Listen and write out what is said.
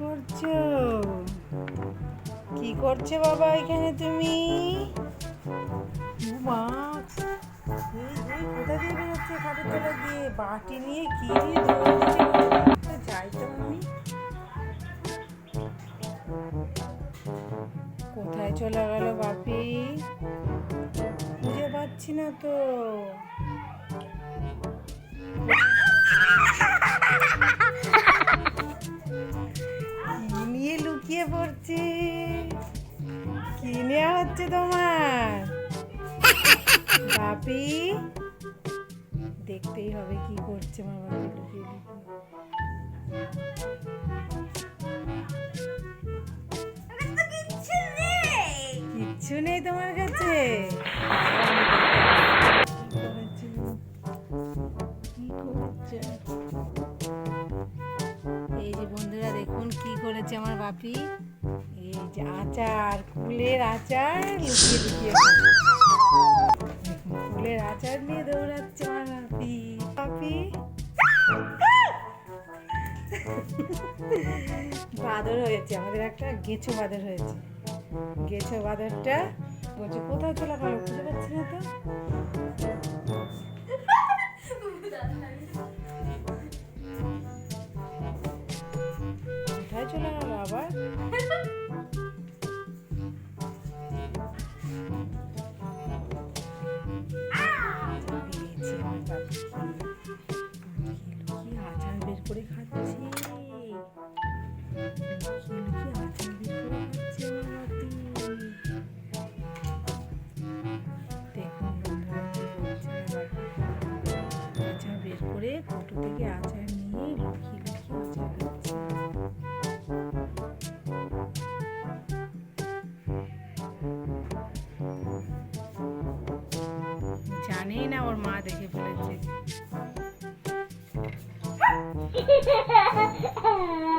করছ? কি করছ বাবা এখানে তুমি? দিয়ে বাটি নিয়ে কি যাই তো কোথায় চলে গেল বাপি? খুঁজে পাচ্ছি না তো। পড়ছে কি নেওয়া হচ্ছে তোমার? বাপি দেখতেই হবে কি করছে লুকিয়ে কিচ্ছু নেই তোমার কাছে? কি করেছে? কি করেছে আমার বাপি? এই যে আচার কুলের আচার লুকিয়ে লুকিয়ে কুলের আচার নিয়ে দৌড়াচ্ছে আমার বাপি। বাপি? বাদর হয়েছে, আমাদের একটা গেছো বাদর হয়েছে। গেছো বাদরটা বলছে, কোথায় চলে গেল খুঁজে পাচ্ছি না তো? কোথায় চলে গেল আবার। করে খাচ্ছে বের করে কৌটো থেকে আচার নিয়ে লুকিয়ে জানেই না ওর মা দেখে ফেলেছে।